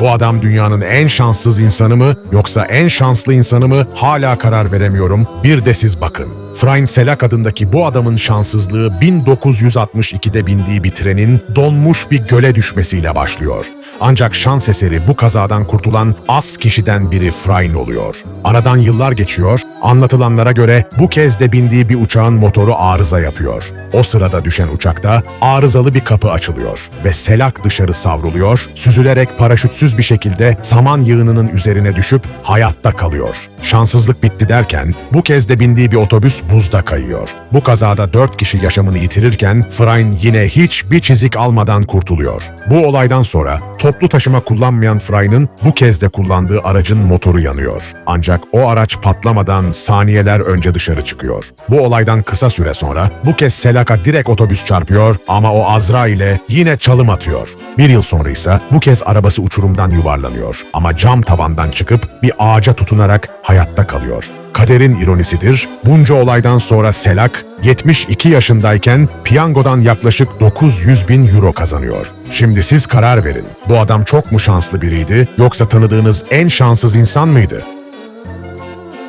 Bu adam dünyanın en şanssız insanı mı yoksa en şanslı insanı mı hala karar veremiyorum. Bir de siz bakın. Frain Selak adındaki bu adamın şanssızlığı 1962'de bindiği bir trenin donmuş bir göle düşmesiyle başlıyor. Ancak şans eseri bu kazadan kurtulan az kişiden biri Frain oluyor. Aradan yıllar geçiyor, anlatılanlara göre bu kez de bindiği bir uçağın motoru arıza yapıyor. O sırada düşen uçakta arızalı bir kapı açılıyor ve Selak dışarı savruluyor, süzülerek paraşütsüz bir şekilde saman yığınının üzerine düşüp hayatta kalıyor. Şanssızlık bitti derken bu kez de bindiği bir otobüs buzda kayıyor. Bu kazada dört kişi yaşamını yitirirken Frain yine hiçbir çizik almadan kurtuluyor. Bu olaydan sonra toplu taşıma kullanmayan Frain'in bu kez de kullandığı aracın motoru yanıyor. Ancak o araç patlamadan saniyeler önce dışarı çıkıyor. Bu olaydan kısa süre sonra bu kez Selak'a direkt otobüs çarpıyor ama o Azra ile yine çalım atıyor. Bir yıl sonra ise bu kez arabası uçurumdan yuvarlanıyor ama cam tavandan çıkıp bir ağaca tutunarak hayatta kalıyor. Kaderin ironisidir, bunca olaydan sonra Selak 72 yaşındayken piyangodan yaklaşık 900 bin euro kazanıyor. Şimdi siz karar verin. Bu adam çok mu şanslı biriydi yoksa tanıdığınız en şanssız insan mıydı?